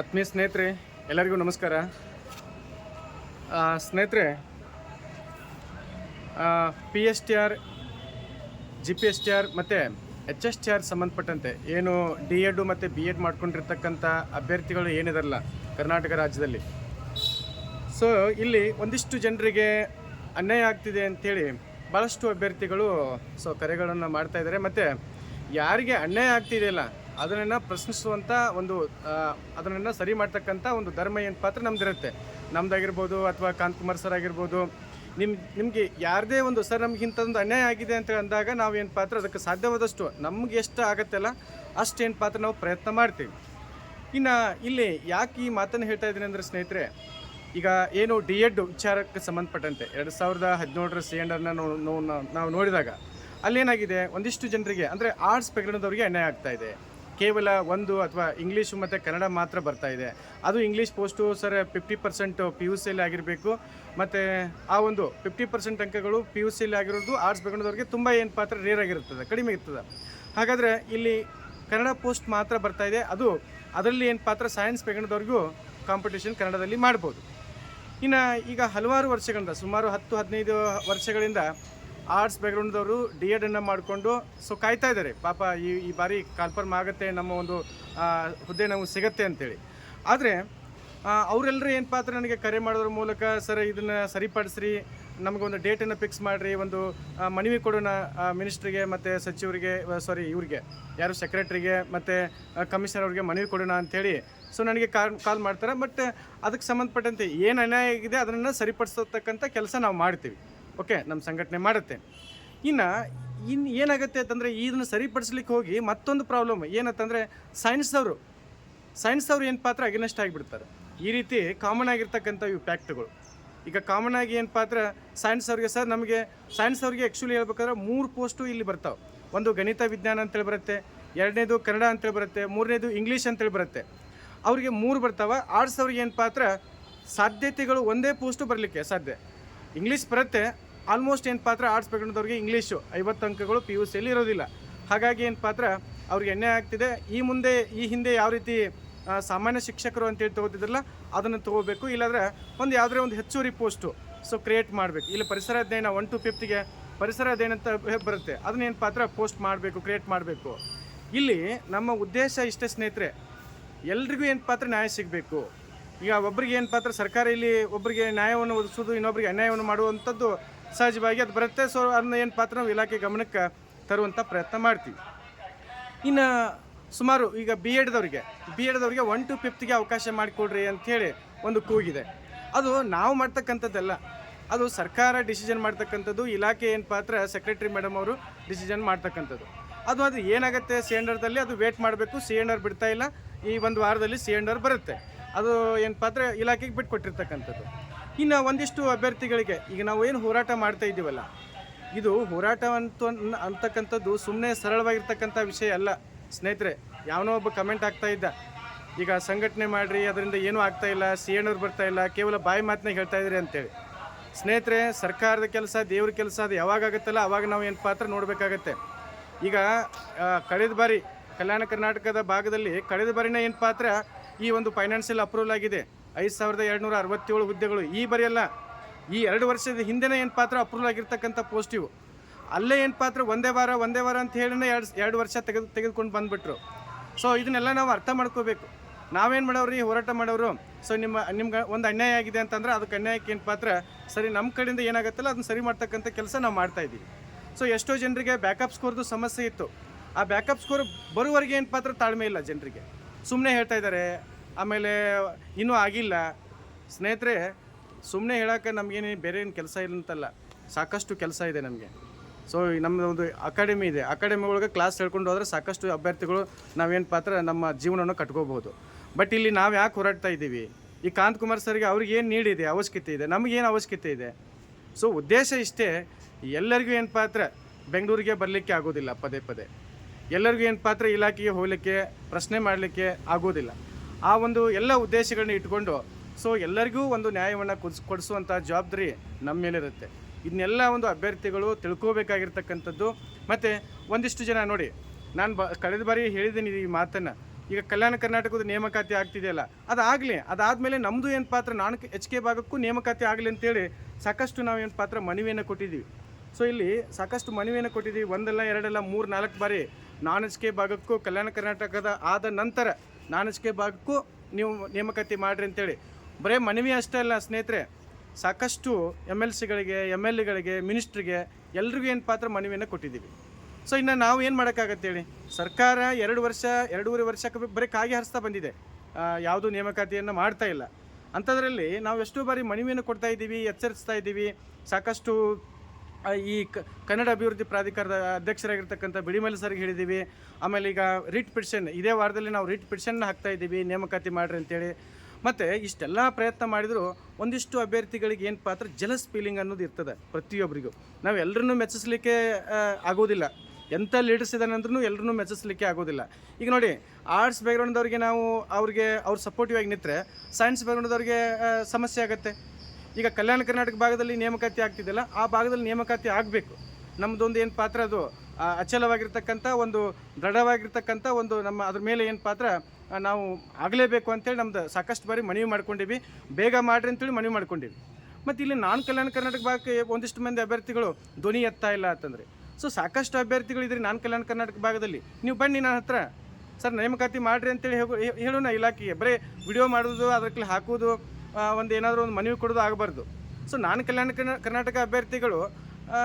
ಆತ್ಮೀಯ ಸ್ನೇಹಿತರೆ, ಎಲ್ಲರಿಗೂ ನಮಸ್ಕಾರ. ಸ್ನೇಹಿತರೆ P S T R G P S T R ಮತ್ತು ಎಚ್ ಎಸ್ ಟಿ ಆರ್ ಸಂಬಂಧಪಟ್ಟಂತೆ ಏನು ಡಿ ಎಡ್ಡು ಮತ್ತು ಬಿ ಎಡ್ ಮಾಡ್ಕೊಂಡಿರ್ತಕ್ಕಂಥ ಅಭ್ಯರ್ಥಿಗಳು ಏನಿದಾರಲ್ಲ ಕರ್ನಾಟಕ ರಾಜ್ಯದಲ್ಲಿ. ಸೊ ಇಲ್ಲಿ ಒಂದಿಷ್ಟು ಜನರಿಗೆ ಅನ್ಯಾಯ ಆಗ್ತಿದೆ ಅಂಥೇಳಿ ಭಾಳಷ್ಟು ಅಭ್ಯರ್ಥಿಗಳು ಸೊ ಕರೆಗಳನ್ನು ಮಾಡ್ತಾಯಿದ್ದಾರೆ ಮತ್ತು ಯಾರಿಗೆ ಅನ್ಯಾಯ ಆಗ್ತಿದೆಯಲ್ಲ ಅದನ್ನು ಪ್ರಶ್ನಿಸುವಂಥ ಒಂದು ಅದನ್ನು ಸರಿ ಮಾಡ್ತಕ್ಕಂಥ ಒಂದು ಧರ್ಮ ಏನು ಪಾತ್ರ ನಮ್ದಿರುತ್ತೆ. ನಮ್ದಾಗಿರ್ಬೋದು ಅಥವಾ ಕಾಂತಕುಮಾರ್ ಸರ್ ಆಗಿರ್ಬೋದು. ನಿಮ್ಮ ನಿಮಗೆ ಯಾರದೇ ಒಂದು, ಸರ್, ನಮ್ಗೆ ಒಂದು ಅನ್ಯಾಯ ಆಗಿದೆ ಅಂತ ಅಂದಾಗ ನಾವು ಏನು ಪಾತ್ರ ಅದಕ್ಕೆ ಸಾಧ್ಯವಾದಷ್ಟು ನಮ್ಗೆ ಎಷ್ಟು ಆಗತ್ತಲ್ಲ, ಅಷ್ಟು ಏನು ಪಾತ್ರ ನಾವು ಪ್ರಯತ್ನ ಮಾಡ್ತೀವಿ. ಇನ್ನು ಇಲ್ಲಿ ಯಾಕೆ ಈ ಮಾತನ್ನು ಹೇಳ್ತಾ ಇದ್ದೀನಿ ಅಂದರೆ ಸ್ನೇಹಿತರೆ, ಈಗ ಏನು ಡಿ ಎಡ್ ವಿಚಾರಕ್ಕೆ ಸಂಬಂಧಪಟ್ಟಂತೆ, ಎರಡು ಸಾವಿರದ ಹದಿನೇಳರ ಸಿಲಿಂಡರ್ನ ನಾವು ನೋಡಿದಾಗ, ಅಲ್ಲೇನಾಗಿದೆ, ಒಂದಿಷ್ಟು ಜನರಿಗೆ, ಅಂದರೆ ಆರ್ಟ್ಸ್ ಪ್ರಕರಣದವರಿಗೆ ಅನ್ಯಾಯ ಆಗ್ತಾ ಇದೆ. ಕೇವಲ ಒಂದು ಅಥವಾ ಇಂಗ್ಲೀಷು ಮತ್ತು ಕನ್ನಡ ಮಾತ್ರ ಬರ್ತಾ ಇದೆ. ಅದು English post sir fifty percent P U ಸಿಯಲ್ಲಿ ಆಗಿರಬೇಕು. ಮತ್ತು ಆ ಒಂದು ಫಿಫ್ಟಿ ಪರ್ಸೆಂಟ್ ಅಂಕಗಳು ಪಿ ಯು ಸಿಯಲ್ಲಿ ಆಗಿರೋದು ಆರ್ಟ್ಸ್ ಪ್ರಕರಣದವರಿಗೆ ತುಂಬ ಏನು ಪಾತ್ರ ರೇರ್ ಆಗಿರ್ತದೆ ಕಡಿಮೆ ಇರ್ತದೆ. ಹಾಗಾದರೆ ಇಲ್ಲಿ ಕನ್ನಡ ಪೋಸ್ಟ್ ಮಾತ್ರ ಬರ್ತಾ ಇದೆ. ಅದು ಅದರಲ್ಲಿ ಏನು ಪಾತ್ರ ಸೈನ್ಸ್ ಪ್ರಕರಣದವ್ರಿಗೂ ಕಾಂಪಿಟೇಷನ್ ಕನ್ನಡದಲ್ಲಿ ಮಾಡ್ಬೋದು. ಇನ್ನು ಈಗ ಹಲವಾರು ವರ್ಷಗಳಿಂದ, ಸುಮಾರು ಹತ್ತು, ಹದಿನೈದು ವರ್ಷಗಳಿಂದ ಆರ್ಟ್ಸ್ ಬ್ಯಾಕ್ಗ್ರೌಂಡ್ದವರು ಡಿ ಎಡನ್ನು ಮಾಡಿಕೊಂಡು ಸೊ ಕಾಯ್ತಾ ಇದ್ದಾರೆ. ಪಾಪ ಈ ಈ ಬಾರಿ ಕನ್ಫರ್ಮ್ ಆಗುತ್ತೆ, ನಮ್ಮ ಒಂದು ಹುದ್ದೆ ನಮಗೆ ಸಿಗತ್ತೆ ಅಂತೇಳಿ. ಆದರೆ ಅವರೆಲ್ಲರೂ ಏನು ಪಾತ್ರ ನನಗೆ ಕರೆ ಮಾಡೋದ್ರ ಮೂಲಕ ಸರ್ ಇದನ್ನು ಸರಿಪಡಿಸ್ರಿ ಒಂದು ಡೇಟನ್ನು ಫಿಕ್ಸ್ ಮಾಡಿರಿ, ಒಂದು ಮನವಿ ಕೊಡೋಣ ಮಿನಿಸ್ಟ್ರಿಗೆ ಮತ್ತು ಸಚಿವರಿಗೆ ಸಾರಿ ಇವ್ರಿಗೆ, ಯಾರು ಸೆಕ್ರೆಟ್ರಿಗೆ ಮತ್ತು ಕಮಿಷನರ್ ಅವ್ರಿಗೆ ಮನವಿ ಕೊಡೋಣ ಅಂಥೇಳಿ ಸೊ ನನಗೆ ಕಾಲ್ ಕಾಲ್ ಮಾಡ್ತಾರೆ, ಬಟ್ ಅದಕ್ಕೆ ಸಂಬಂಧಪಟ್ಟಂತೆ ಏನು ಅನ್ಯಾಯ ಆಗಿದೆ ಅದನ್ನು ಸರಿಪಡಿಸತಕ್ಕಂಥ ಕೆಲಸ ನಾವು ಮಾಡ್ತೀವಿ. ಓಕೆ ನಮ್ಮ ಸಂಘಟನೆ ಮಾಡುತ್ತೆ. ಇನ್ನು ಇನ್ನು ಏನಾಗುತ್ತೆ ಅಂತಂದರೆ ಇದನ್ನು ಸರಿಪಡಿಸ್ಲಿಕ್ಕೆ ಹೋಗಿ ಮತ್ತೊಂದು ಪ್ರಾಬ್ಲಮ್ ಏನಂತಂದರೆ ಸೈನ್ಸ್ದವರು ಸೈನ್ಸ್ದವ್ರು ಏನು ಪಾತ್ರ ಅಗೇನೆಸ್ಟ್ ಆಗಿಬಿಡ್ತಾರೆ. ಈ ರೀತಿ ಕಾಮನ್ ಆಗಿರ್ತಕ್ಕಂಥ ಇವು ಫ್ಯಾಕ್ಟ್ಗಳು ಈಗ ಕಾಮನ್ ಆಗಿ ಏನು ಪಾತ್ರ ಸೈನ್ಸ್ ಅವ್ರಿಗೆ ಸರ್ ನಮಗೆ ಸೈನ್ಸ್ ಅವ್ರಿಗೆ ಆ್ಯಕ್ಚುಲಿ ಹೇಳ್ಬೇಕಾದ್ರೆ ಮೂರು ಪೋಸ್ಟು ಇಲ್ಲಿ ಬರ್ತಾವೆ. ಒಂದು ಗಣಿತ, ವಿಜ್ಞಾನ ಅಂತೇಳಿ ಬರುತ್ತೆ, ಎರಡನೇದು ಕನ್ನಡ ಅಂತೇಳಿ ಬರುತ್ತೆ, ಮೂರನೇದು ಇಂಗ್ಲೀಷ್ ಅಂತೇಳಿ ಬರುತ್ತೆ. ಅವರಿಗೆ ಮೂರು ಬರ್ತಾವೆ. ಆರ್ಟ್ಸ್ ಅವ್ರಿಗೆ ಏನು ಪಾತ್ರ, ಸಾಧ್ಯತೆಗಳು ಒಂದೇ ಪೋಸ್ಟು ಬರಲಿಕ್ಕೆ ಸಾಧ್ಯ. ಇಂಗ್ಲೀಷ್ ಬರುತ್ತೆ ಆಲ್ಮೋಸ್ಟ್ ಏನು ಪಾತ್ರ ಆರ್ಟ್ಸ್ ಪ್ರಕರಣದವ್ರಿಗೆ ಇಂಗ್ಲೀಷು. ಐವತ್ತು ಅಂಕಗಳು ಪಿ ಯು ಸಿಯಲ್ಲಿ ಇರೋದಿಲ್ಲ. ಹಾಗಾಗಿ ಏನು ಪಾತ್ರ? ಅವ್ರಿಗೆ ಎಣ್ಣೆ ಆಗ್ತಿದೆ. ಈ ಮುಂದೆ, ಈ ಹಿಂದೆ ಯಾವ ರೀತಿ ಸಾಮಾನ್ಯ ಶಿಕ್ಷಕರು ಅಂತೇಳಿ ತೊಗೋತಿದ್ರಲ್ಲ, ಅದನ್ನು ತೊಗೋಬೇಕು. ಇಲ್ಲಾಂದ್ರೆ ಒಂದು ಯಾವುದೇ ಒಂದು ಹೆಚ್ಚುವರಿ ಪೋಸ್ಟು ಸೊ ಕ್ರಿಯೇಟ್ ಮಾಡಬೇಕು. ಇಲ್ಲಿ ಪರಿಸರ ಅಧ್ಯಯನ ಒನ್ ಟು ಫಿಫ್ತ್ಗೆ ಪರಿಸರ ಅಧ್ಯಯನ ಅಂತ ಬರುತ್ತೆ. ಅದನ್ನೇನು ಪಾತ್ರ? ಪೋಸ್ಟ್ ಮಾಡಬೇಕು ಕ್ರಿಯೇಟ್ ಮಾಡಬೇಕು. ಇಲ್ಲಿ ನಮ್ಮ ಉದ್ದೇಶ ಇಷ್ಟೇ ಸ್ನೇಹಿತರೆ, ಎಲ್ರಿಗೂ ಏನು ಪಾತ್ರ ನ್ಯಾಯ ಸಿಗಬೇಕು. ಈಗ ಒಬ್ಬರಿಗೆ ಏನು ಪಾತ್ರ ಸರ್ಕಾರ ಇಲ್ಲಿ ಒಬ್ಬರಿಗೆ ನ್ಯಾಯವನ್ನು ಒದಗಿಸೋದು ಇನ್ನೊಬ್ಬರಿಗೆ ಅನ್ಯಾಯವನ್ನು ಮಾಡುವಂಥದ್ದು ಸಹಜವಾಗಿ ಅದು ಬರುತ್ತೆ. ಸೊ ಅದನ್ನ ಏನು ಪಾತ್ರ ನಾವು ಇಲಾಖೆ ಗಮನಕ್ಕೆ ತರುವಂಥ ಪ್ರಯತ್ನ ಮಾಡ್ತೀವಿ. ಇನ್ನು ಸುಮಾರು ಈಗ ಬಿ ಎಡ್ದವ್ರಿಗೆ ಬಿ ಎಡ್ದವರಿಗೆ ಒನ್ ಟು ಫಿಫ್ತ್ಗೆ ಅವಕಾಶ ಮಾಡಿಕೊಡ್ರಿ ಅಂಥೇಳಿ ಒಂದು ಕೂಗಿದೆ. ಅದು ನಾವು ಮಾಡ್ತಕ್ಕಂಥದ್ದಲ್ಲ. ಅದು ಸರ್ಕಾರ ಡಿಸಿಷನ್ ಮಾಡ್ತಕ್ಕಂಥದ್ದು, ಇಲಾಖೆ ಏನು ಪಾತ್ರ ಸೆಕ್ರೆಟರಿ ಮೇಡಮ್ ಅವರು ಡಿಸಿಷನ್ ಮಾಡ್ತಕ್ಕಂಥದ್ದು. ಅದು ಅದು ಏನಾಗುತ್ತೆ ಸಿ ಎಂಡರ್ದಲ್ಲಿ ಅದು ವೇಟ್ ಮಾಡಬೇಕು ಸಿ ಎಂಡರ್ ಬಿಡ್ತಾ ಇಲ್ಲ. ಈ ಒಂದು ವಾರದಲ್ಲಿ ಸಿ ಬರುತ್ತೆ. ಅದು ಏನು ಪಾತ್ರ ಇಲಾಖೆಗೆ ಬಿಟ್ಕೊಟ್ಟಿರ್ತಕ್ಕಂಥದ್ದು. ಇನ್ನು ಒಂದಿಷ್ಟು ಅಭ್ಯರ್ಥಿಗಳಿಗೆ ಈಗ ನಾವು ಏನು ಹೋರಾಟ ಮಾಡ್ತಾ ಇದ್ದೀವಲ್ಲ, ಇದು ಹೋರಾಟ ಅಂತ ಅಂತಕ್ಕಂಥದ್ದು ಸುಮ್ಮನೆ ಸರಳವಾಗಿರ್ತಕ್ಕಂಥ ವಿಷಯ ಅಲ್ಲ. ಸ್ನೇಹಿತರೆ, ಯಾವನೋ ಒಬ್ಬ ಕಮೆಂಟ್ ಆಗ್ತಾ ಇದ್ದ, ಈಗ ಸಂಘಟನೆ ಮಾಡಿರಿ, ಅದರಿಂದ ಏನೂ ಆಗ್ತಾ ಇಲ್ಲ ಸಿ ಎಣ್ಣವ್ರು ಬರ್ತಾ ಇಲ್ಲ, ಕೇವಲ ಬಾಯಿ ಮಾತನ್ನ ಹೇಳ್ತಾ ಇದ್ರಿ ಅಂತೇಳಿ. ಸ್ನೇಹಿತರೆ, ಸರ್ಕಾರದ ಕೆಲಸ, ದೇವ್ರ ಕೆಲಸ, ಅದು ಯಾವಾಗ ಆಗುತ್ತಲ್ಲ, ಅವಾಗ ನಾವು ಏನು ಪಾತ್ರ ನೋಡಬೇಕಾಗತ್ತೆ. ಈಗ ಕಳೆದ ಬಾರಿ ಕಲ್ಯಾಣ ಕರ್ನಾಟಕದ ಭಾಗದಲ್ಲಿ ಕಳೆದ ಬಾರಿನ ಏನು ಪಾತ್ರ ಈ ಒಂದು ಫೈನಾನ್ಷಿಯಲ್ ಅಪ್ರೂವಲ್ ಆಗಿದೆ. ಐದು ಸಾವಿರದ ಎರಡುನೂರ ಅರವತ್ತೇಳು ಹುದ್ದೆಗಳು ಈ ಬರೆಯಲ್ಲ. ಈ ಎರಡು ವರ್ಷದ ಹಿಂದೆನೇ ಏನು ಪಾತ್ರ ಅಪ್ರೂವಲ್ ಆಗಿರ್ತಕ್ಕಂಥ ಪೋಸ್ಟ್ ಇವು. ಅಲ್ಲೇ ಏನು ಪಾತ್ರ? ಒಂದೇ ವಾರ ಒಂದೇ ವಾರ ಅಂತ ಹೇಳಿನೇ ಎರಡು ಎರಡು ವರ್ಷ ತೆಗೆದು, ತೆಗೆದುಕೊಂಡು ಬಂದುಬಿಟ್ರು. ಸೊ ಇದನ್ನೆಲ್ಲ ನಾವು ಅರ್ಥ ಮಾಡ್ಕೋಬೇಕು. ನಾವೇನು ಮಾಡೋರು ಈ ಹೋರಾಟ ಮಾಡೋರು ಸೊ ನಿಮ್ಮ, ನಿಮ್ಗೆ ಒಂದು ಅನ್ಯಾಯ ಆಗಿದೆ ಅಂತಂದ್ರೆ ಅದಕ್ಕೆ ಅನ್ಯಾಯಕ್ಕೆ ಏನು ಪಾತ್ರ? ಸರಿ ನಮ್ಮ ಕಡೆಯಿಂದ ಏನಾಗುತ್ತಲ್ಲ, ಅದನ್ನ ಸರಿ ಮಾಡ್ತಕ್ಕಂಥ ಕೆಲಸ ನಾವು ಮಾಡ್ತಾ ಇದ್ದೀವಿ. ಸೊ ಎಷ್ಟೋ ಜನರಿಗೆ ಬ್ಯಾಕಪ್ ಸ್ಕೋರ್ದು ಸಮಸ್ಯೆ ಇತ್ತು. ಆ ಬ್ಯಾಕಪ್ ಸ್ಕೋರ್ ಬರುವವರೆಗೆ ಏನು ಪಾತ್ರ ತಾಳ್ಮೆ ಇಲ್ಲ ಜನರಿಗೆ. ಸುಮ್ಮನೆ ಹೇಳ್ತಾ ಇದ್ದಾರೆ ಆಮೇಲೆ ಇನ್ನೂ ಆಗಿಲ್ಲ. ಸ್ನೇಹಿತರೆ ಸುಮ್ಮನೆ ಹೇಳೋಕ್ಕೆ ನಮಗೇನು ಬೇರೆ ಏನು ಕೆಲಸ ಇಲ್ಲ ಅಂತಲ್ಲ ಸಾಕಷ್ಟು ಕೆಲಸ ಇದೆ ನಮಗೆ. ಸೊ ನಮ್ಮದು ಒಂದು ಅಕಾಡೆಮಿ ಇದೆ. ಅಕಾಡೆಮಿ ಒಳಗೆ ಕ್ಲಾಸ್ ಹೇಳ್ಕೊಂಡು ಹೋದರೆ ಸಾಕಷ್ಟು ಅಭ್ಯರ್ಥಿಗಳು ನಾವೇನು ಪಾತ್ರ ನಮ್ಮ ಜೀವನವನ್ನು ಕಟ್ಕೋಬೋದು ಬಟ್ ಇಲ್ಲಿ ನಾವು ಯಾಕೆ ಹೋರಾಡ್ತಾ ಇದ್ದೀವಿ? ಈ ಕಾಂತ್ ಕುಮಾರ್ ಸರ್ಗೆ ಅವ್ರಿಗೆ ಏನು ನೀಡಿದೆ? ಅವಶ್ಯಕತೆ ಇದೆ. ನಮಗೇನು ಅವಶ್ಯಕತೆ ಇದೆ? ಸೊ ಉದ್ದೇಶ ಇಷ್ಟೇ, ಎಲ್ಲರಿಗೂ ಏನು ಪಾತ್ರ? ಬೆಂಗಳೂರಿಗೆ ಬರಲಿಕ್ಕೆ ಆಗೋದಿಲ್ಲ, ಪದೇ ಪದೇ. ಎಲ್ಲರಿಗೂ ಏನು ಪಾತ್ರ? ಇಲಾಖೆಗೆ ಹೋಗಲಿಕ್ಕೆ, ಪ್ರಶ್ನೆ ಮಾಡಲಿಕ್ಕೆ ಆಗೋದಿಲ್ಲ. ಆ ಒಂದು ಎಲ್ಲ ಉದ್ದೇಶಗಳನ್ನ ಇಟ್ಕೊಂಡು, ಸೊ ಎಲ್ಲರಿಗೂ ಒಂದು ನ್ಯಾಯವನ್ನು ಕೊಡ್ಸ್ ಕೊಡಿಸುವಂಥ ಜವಾಬ್ದಾರಿ ನಮ್ಮ ಮೇಲಿರುತ್ತೆ ಇದನ್ನೆಲ್ಲ ಒಂದು ಅಭ್ಯರ್ಥಿಗಳು ತಿಳ್ಕೋಬೇಕಾಗಿರ್ತಕ್ಕಂಥದ್ದು. ಮತ್ತು ಒಂದಿಷ್ಟು ಜನ ನೋಡಿ, ನಾನು ಬ, ಕಳೆದ ಬಾರಿ ಹೇಳಿದ್ದೀನಿ ಈ ಮಾತನ್ನು. ಈಗ ಕಲ್ಯಾಣ ಕರ್ನಾಟಕದ ನೇಮಕಾತಿ ಆಗ್ತಿದೆಯಲ್ಲ, ಅದಾಗಲಿ, ಅದಾದಮೇಲೆ ನಮ್ಮದು ಏನು ಪಾತ್ರ, ನಾನು ಎಚ್ ಕೆ ಭಾಗಕ್ಕೂ ನೇಮಕಾತಿ ಆಗಲಿ ಅಂತೇಳಿ ಸಾಕಷ್ಟು ನಾವು ಏನು ಪಾತ್ರ ಮನವಿಯನ್ನು ಕೊಟ್ಟಿದ್ದೀವಿ. ಸೊ ಇಲ್ಲಿ ಸಾಕಷ್ಟು ಮನವಿಯನ್ನು ಕೊಟ್ಟಿದ್ದೀವಿ, ಒಂದಲ್ಲ, ಎರಡಲ್ಲ, ಮೂರು, ನಾಲ್ಕು ಬಾರಿ ನಾನ್ ಎಚ್ ಕೆ ಭಾಗಕ್ಕೂ ಕಲ್ಯಾಣ ಕರ್ನಾಟಕದ ಆದ ನಂತರ ನಾನ್ ಎಚ್ ಕೆ ಭಾಗಕ್ಕೂ ನೀವು ನೇಮಕಾತಿ ಮಾಡಿರಿ ಅಂತೇಳಿ. ಬರೀ ಮನವಿ ಅಷ್ಟೇ ಅಲ್ಲ ಸ್ನೇಹಿತರೆ, ಸಾಕಷ್ಟು ಎಂ ಎಲ್ ಸಿಗಳಿಗೆ ಎಂ ಎಲ್ ಎಗಳಿಗೆ ಮಿನಿಸ್ಟ್ರಿಗೆ ಎಲ್ರಿಗೂ ಏನು ಪಾತ್ರ ಮನವಿಯನ್ನು ಕೊಟ್ಟಿದ್ದೀವಿ. ಸೊ ಇನ್ನು ನಾವು ಏನು ಮಾಡೋಕ್ಕಾಗತ್ತೆ ಹೇಳಿ? ಸರ್ಕಾರ ಎರಡು ವರ್ಷ, ಎರಡೂವರೆ ವರ್ಷಕ್ಕೆ ಬರೀ ಕಾಗೆ ಹರಿಸ್ತಾ ಬಂದಿದೆ. ಯಾವುದು ನೇಮಕಾತಿಯನ್ನು ಮಾಡ್ತಾ ಇಲ್ಲ. ಅಂಥದ್ರಲ್ಲಿ ನಾವು ಎಷ್ಟೋ ಬಾರಿ ಮನವಿಯನ್ನು ಕೊಡ್ತಾ ಇದ್ದೀವಿ, ಎಚ್ಚರಿಸ್ತಾ ಇದ್ದೀವಿ. ಸಾಕಷ್ಟು ಈ ಕನ್ನಡ ಅಭಿವೃದ್ಧಿ ಪ್ರಾಧಿಕಾರದ ಅಧ್ಯಕ್ಷರಾಗಿರ್ತಕ್ಕಂಥ ಬಿಡಿಮಲ್ ಸರ್ಗೆ ಹೇಳಿದ್ದೀವಿ. ಆಮೇಲೆ ಈಗ ರಿಟ್ ಪಿಟಿಷನ್, ಇದೇ ವಾರದಲ್ಲಿ ನಾವು ರಿಟ್ ಪಿಟಿಷನ್ನ ಹಾಕ್ತಾ ಇದ್ದೀವಿ, ನೇಮಕಾತಿ ಮಾಡಿರಿ ಅಂತೇಳಿ. ಮತ್ತು ಇಷ್ಟೆಲ್ಲ ಪ್ರಯತ್ನ ಮಾಡಿದರೂ ಒಂದಿಷ್ಟು ಅಭ್ಯರ್ಥಿಗಳಿಗೆ ಏನು ಪಾತ್ರ? ಜಲಸ್ ಫೀಲಿಂಗ್ ಅನ್ನೋದು ಇರ್ತದೆ ಪ್ರತಿಯೊಬ್ಬರಿಗೂ ನಾವು ಎಲ್ಲರನ್ನೂ ಮೆಚ್ಚಿಸ್ಲಿಕ್ಕೆ ಆಗೋದಿಲ್ಲ. ಎಂಥ ಲೀಡರ್ಸ್ ಇದ್ದಾನೆ ಅಂದ್ರೂ ಎಲ್ಲರನ್ನೂ ಮೆಚ್ಚಿಸ್ಲಿಕ್ಕೆ ಆಗೋದಿಲ್ಲ. ಈಗ ನೋಡಿ, ಆರ್ಟ್ಸ್ ಬ್ಯಾಕ್ಗ್ರೌಂಡ್ದವ್ರಿಗೆ ನಾವು ಅವ್ರಿಗೆ, ಅವ್ರ ಸಪೋರ್ಟಿವ್ ಆಗಿ ನಿಂತರೆ ಸೈನ್ಸ್ ಬ್ಯಾಕ್ಗ್ರೌಂಡ್ದವ್ರಿಗೆ ಸಮಸ್ಯೆ ಆಗುತ್ತೆ. ಈಗ ಕಲ್ಯಾಣ ಕರ್ನಾಟಕ ಭಾಗದಲ್ಲಿ ನೇಮಕಾತಿ ಆಗ್ತಿದೆಯಲ್ಲ, ಆ ಭಾಗದಲ್ಲಿ ನೇಮಕಾತಿ ಆಗಬೇಕು. ನಮ್ಮದೊಂದು ಏನು ಪಾತ್ರ ಅದು? ಅಚಲವಾಗಿರ್ತಕ್ಕಂಥ ಒಂದು ದೃಢವಾಗಿರ್ತಕ್ಕಂಥ ಒಂದು ನಮ್ಮ ಅದ್ರ ಮೇಲೆ ಏನು ಪಾತ್ರ? ನಾವು ಆಗಲೇಬೇಕು ಅಂತೇಳಿ ನಮ್ದು ಸಾಕಷ್ಟು ಬಾರಿ ಮನವಿ ಮಾಡ್ಕೊಂಡಿವಿ. ಬೇಗ ಮಾಡ್ರಿ ಅಂತೇಳಿ ಮನವಿ ಮಾಡ್ಕೊಂಡಿವಿ. ಮತ್ತು ಇಲ್ಲಿ ನಾನು ಕಲ್ಯಾಣ ಕರ್ನಾಟಕ ಭಾಗಕ್ಕೆ ಒಂದಿಷ್ಟು ಮಂದಿ ಅಭ್ಯರ್ಥಿಗಳು ಧ್ವನಿ ಎತ್ತಾ ಇಲ್ಲ ಅಂತಂದರೆ. ಸೊ ಸಾಕಷ್ಟು ಅಭ್ಯರ್ಥಿಗಳು ಇದ್ರಿ ನಾನು ಕಲ್ಯಾಣ ಕರ್ನಾಟಕ ಭಾಗದಲ್ಲಿ. ನೀವು ಬನ್ನಿ ನನ್ನ ಹತ್ರ. ಸರ್, ನೇಮಕಾತಿ ಮಾಡ್ರಿ ಅಂತೇಳಿ ಹೇಳೋಣ ಇಲಾಖೆಗೆ. ಬರೀ ವಿಡಿಯೋ ಮಾಡೋದು ಅದಕ್ಕೆ ಹಾಕೋದು. ಒಂದು ಏನಾದರೂ ಒಂದು ಮನವಿ ಕೊಡೋದು ಆಗಬಾರ್ದು. ಸೊ ನಾನು ಕಲ್ಯಾಣ ಕರ್ನಾ- ಕರ್ನಾಟಕ ಅಭ್ಯರ್ಥಿಗಳು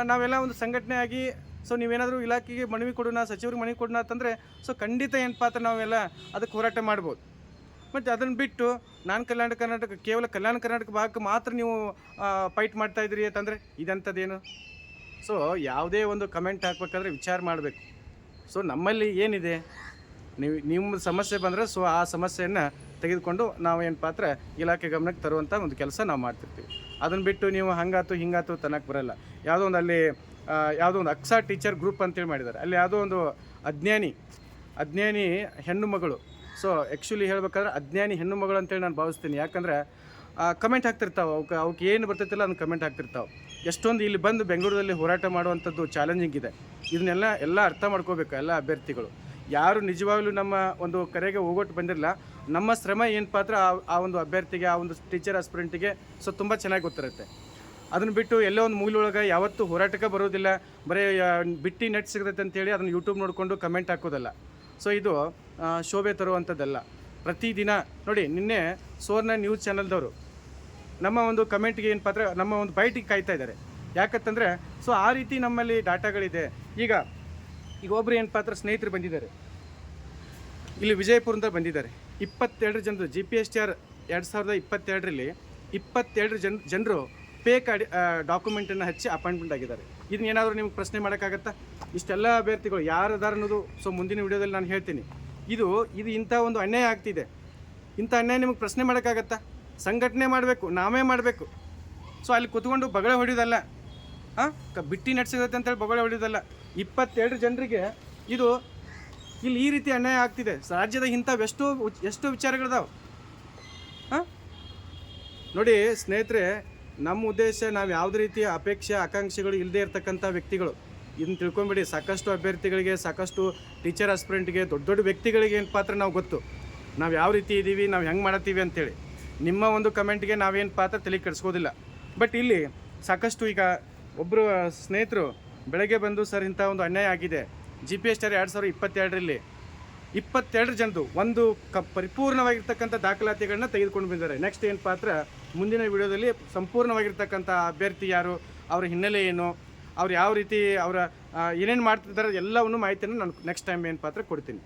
ನಾವೆಲ್ಲ ಒಂದು ಸಂಘಟನೆ ಆಗಿ ಸೊ ನೀವೇನಾದರೂ ಇಲಾಖೆಗೆ ಮನವಿ ಕೊಡೋಣ ಸಚಿವರಿಗೆ ಮನವಿ ಕೊಡೋಣ ಅಂತಂದರೆ ಸೊ ಖಂಡಿತ ಏನು ಪಾತ್ರ ನಾವೆಲ್ಲ ಅದಕ್ಕೆ ಹೋರಾಟ ಮಾಡ್ಬೋದು. ಮತ್ತು ಅದನ್ನು ಬಿಟ್ಟು, ನಾನು ಕಲ್ಯಾಣ ಕರ್ನಾಟಕ, ಕೇವಲ ಕಲ್ಯಾಣ ಕರ್ನಾಟಕ ಭಾಗಕ್ಕೆ ಮಾತ್ರ ನೀವು ಫೈಟ್ ಮಾಡ್ತಾ ಇದ್ರಿ ಅಂತಂದರೆ ಇದಂಥದ್ದೇನು? ಸೊ ಯಾವುದೇ ಒಂದು ಕಮೆಂಟ್ ಹಾಕ್ಬೇಕಾದ್ರೆ ವಿಚಾರ ಮಾಡಬೇಕು. ಸೊ ನಮ್ಮಲ್ಲಿ ಏನಿದೆ? ನೀವು, ನಿಮ್ಮ ಸಮಸ್ಯೆ ಬಂದರೆ ಸೊ ಆ ಸಮಸ್ಯೆಯನ್ನು ತೆಗೆದುಕೊಂಡು ನಾವು ಏನು ಪಾತ್ರ ಇಲಾಖೆ ಗಮನಕ್ಕೆ ತರುವಂಥ ಒಂದು ಕೆಲಸ ನಾವು ಮಾಡ್ತಿರ್ತೀವಿ. ಅದನ್ನು ಬಿಟ್ಟು ನೀವು ಹಂಗಾತು ಹಿಂಗಾತು ತನಕ್ಕೆ ಬರಲ್ಲ. ಯಾವುದೋ ಒಂದು ಅಲ್ಲಿ ಯಾವುದೋ ಒಂದು ಅಕ್ಸಾ ಟೀಚರ್ ಗ್ರೂಪ್ ಅಂತೇಳಿ ಮಾಡಿದ್ದಾರೆ. ಅಲ್ಲಿ ಯಾವುದೋ ಒಂದು ಅಜ್ಞಾನಿ ಅಜ್ಞಾನಿ ಹೆಣ್ಣು ಮಗಳು. ಸೊ ಆ್ಯಕ್ಚುಲಿ ಹೇಳ್ಬೇಕಾದ್ರೆ ಅಜ್ಞಾನಿ ಹೆಣ್ಣು ಮಗಳು ಅಂತೇಳಿ ನಾನು ಭಾವಿಸ್ತೀನಿ. ಯಾಕಂದ್ರೆ ಕಮೆಂಟ್ ಹಾಕ್ತಿರ್ತಾವೆ. ಅವಕ್ಕೆ ಅವಕ್ಕೆ ಏನು ಬರ್ತೈತಿಲ್ಲ ಅದನ್ನ ಕಮೆಂಟ್ ಹಾಕ್ತಿರ್ತಾವೆ. ಎಷ್ಟೊಂದು ಇಲ್ಲಿ ಬಂದು ಬೆಂಗಳೂರಲ್ಲಿ ಹೋರಾಟ ಮಾಡುವಂಥದ್ದು ಚಾಲೆಂಜಿಂಗ್ ಇದೆ. ಇದನ್ನೆಲ್ಲ ಎಲ್ಲ ಅರ್ಥ ಮಾಡ್ಕೋಬೇಕು ಎಲ್ಲ ಅಭ್ಯರ್ಥಿಗಳು. ಯಾರು ನಿಜವಾಗ್ಲೂ ನಮ್ಮ ಒಂದು ಕರೆಗೆ ಹೋಗೋಟ್ಟು ಬಂದಿರಲ್ಲ, ನಮ್ಮ ಶ್ರಮ ಏನು ಪಾತ್ರ ಆ- ಒಂದು ಅಭ್ಯರ್ಥಿಗೆ, ಆ ಒಂದು ಟೀಚರ್ ಆಸ್ಪಿರೆಂಟಿಗೆ ಸೊ ತುಂಬ ಚೆನ್ನಾಗಿ ಗೊತ್ತಿರುತ್ತೆ. ಅದನ್ನು ಬಿಟ್ಟು ಎಲ್ಲೋ ಒಂದು ಮೂಲೊಳಗೆ ಯಾವತ್ತೂ ಹೋರಾಟಕ್ಕೆ ಬರೋದಿಲ್ಲ, ಬರೀ ಬಿಟ್ಟು ನೆಟ್ ಸಿಗುತ್ತೆ ಅಂತೇಳಿ ಅದನ್ನು ಯೂಟ್ಯೂಬ್ ನೋಡಿಕೊಂಡು ಕಮೆಂಟ್ ಹಾಕೋದಲ್ಲ. ಸೊ ಇದು ಶೋಭೆ ತರುವಂಥದ್ದಲ್ಲ ಪ್ರತಿದಿನ, ನೋಡಿ, ನಿನ್ನೆ ಸೋರ್ನ ನ್ಯೂಸ್ ಚಾನಲ್ದವರು ನಮ್ಮ ಒಂದು ಕಮೆಂಟ್ಗೆ ಏನು ಪಾತ್ರ, ನಮ್ಮ ಒಂದು ಬೈಟಿಗೆ ಕಾಯ್ತಾ ಇದ್ದಾರೆ. ಯಾಕಂತಂದರೆ ಸೊ ಆ ರೀತಿ ನಮ್ಮಲ್ಲಿ ಡಾಟಾಗಳಿದೆ. ಈಗ ಈಗ ಒಬ್ರು ಏನು ಪಾತ್ರ ಸ್ನೇಹಿತರು ಬಂದಿದ್ದಾರೆ. ಇಲ್ಲಿ ವಿಜಯಪುರದಿಂದ ಬಂದಿದ್ದಾರೆ. ಇಪ್ಪತ್ತೆರಡು ಜನರು G P S T R ಎರಡು ಸಾವಿರದ ಇಪ್ಪತ್ತೆರಡರಲ್ಲಿ ಇಪ್ಪತ್ತೆರಡು ಜನ, ಜನರು ಪೇ ಅಡಿ ಡಾಕ್ಯುಮೆಂಟನ್ನು ಹಚ್ಚಿ ಅಪಾಯಿಂಟ್ಮೆಂಟ್ ಆಗಿದ್ದಾರೆ. ಇದನ್ನ ಏನಾದರೂ ನಿಮ್ಗೆ ಪ್ರಶ್ನೆ ಮಾಡೋಕ್ಕಾಗತ್ತಾ? ಇಷ್ಟೆಲ್ಲ ಅಭ್ಯರ್ಥಿಗಳು ಯಾರದಾರ ಅನ್ನೋದು ಸೊ ಮುಂದಿನ ವಿಡಿಯೋದಲ್ಲಿ ನಾನು ಹೇಳ್ತೀನಿ. ಇದು ಇದು ಇಂಥ ಒಂದು ಅನ್ಯಾಯ ಆಗ್ತಿದೆ. ಇಂಥ ಅನ್ಯಾಯ ನಿಮಗೆ ಪ್ರಶ್ನೆ ಮಾಡೋಕ್ಕಾಗತ್ತಾ? ಸಂಘಟನೆ ಮಾಡಬೇಕು, ನಾವೇ ಮಾಡಬೇಕು. ಸೊ ಅಲ್ಲಿ ಕುತ್ಕೊಂಡು ಬಗಳ ಹೊಡೆಯೋದಲ್ಲ. ಹಾಂ ಬಿಟ್ಟಿ ಬಿಟ್ಟಿ ನಡೆಸಿರುತ್ತೆ ಅಂತೇಳಿ ಬೊಗಳೆ ಹೊಡೆಯೋದಲ್ಲ ಇಪ್ಪತ್ತೆರಡು ಜನರಿಗೆ ಇದು ಇಲ್ಲಿ ಈ ರೀತಿ ಅನ್ಯಾಯ ಆಗ್ತಿದೆ. ರಾಜ್ಯದ ಇಂಥವು ಎಷ್ಟೋ ಎಷ್ಟೋ ವಿಚಾರಗಳಿದಾವೆ. ಹಾಂ ನೋಡಿ ಸ್ನೇಹಿತರೆ, ನಮ್ಮ ಉದ್ದೇಶ ನಾವು ಯಾವುದೇ ರೀತಿಯ ಅಪೇಕ್ಷೆ, ಆಕಾಂಕ್ಷೆಗಳು ಇಲ್ಲದೆ ಇರತಕ್ಕಂಥ ವ್ಯಕ್ತಿಗಳು. ಇದನ್ನ ತಿಳ್ಕೊಂಬಿಡಿ, ಸಾಕಷ್ಟು ಅಭ್ಯರ್ಥಿಗಳಿಗೆ, ಸಾಕಷ್ಟು ಟೀಚರ್ ಆಸ್ಪಿರೆಂಟ್ಗೆ ದೊಡ್ಡ ದೊಡ್ಡ ವ್ಯಕ್ತಿಗಳಿಗೆ ಏನು ಪಾತ್ರ ನಾವು ಗೊತ್ತು. ನಾವು ಯಾವ ರೀತಿ ಇದ್ದೀವಿ ನಾವು ಹೆಂಗೆ ಮಾಡತ್ತೀವಿ ಅಂತೇಳಿ. ನಿಮ್ಮ ಒಂದು ಕಮೆಂಟ್ಗೆ ನಾವೇನು ಪಾತ್ರ ತಲೆ ಕೆಡಿಸ್ಕೋದಿಲ್ಲ. ಬಟ್ ಇಲ್ಲಿ ಸಾಕಷ್ಟು ಈಗ ಒಬ್ಬರು ಸ್ನೇಹಿತರು ಬೆಳಗ್ಗೆ ಬಂದು ಸರ್ ಇಂಥ ಒಂದು ಅನ್ಯಾಯ ಆಗಿದೆ. G P S T R ಎರಡು ಸಾವಿರದ ಇಪ್ಪತ್ತೆರಡರಲ್ಲಿ ಇಪ್ಪತ್ತೆರಡು ಜನದು ಒಂದು ಕ ಪರಿಪೂರ್ಣವಾಗಿರ್ತಕ್ಕಂಥ ದಾಖಲಾತಿಗಳನ್ನ ತೆಗೆದುಕೊಂಡು ಬಂದಿದ್ದಾರೆ. ನೆಕ್ಸ್ಟ್ ಏನು ಪಾತ್ರ? ಮುಂದಿನ ವಿಡಿಯೋದಲ್ಲಿ ಸಂಪೂರ್ಣವಾಗಿರ್ತಕ್ಕಂಥ ಅಭ್ಯರ್ಥಿ ಯಾರು, ಅವರ ಹಿನ್ನೆಲೆ ಏನು, ಅವ್ರು ಯಾವ ರೀತಿ ಅವರ ಏನೇನು ಮಾಡ್ತಿದ್ದಾರೆ, ಎಲ್ಲವನ್ನು ಮಾಹಿತಿಯನ್ನು ನಾನು ನೆಕ್ಸ್ಟ್ ಟೈಮ್ ಏನು ಪಾತ್ರ ಕೊಡ್ತೀನಿ.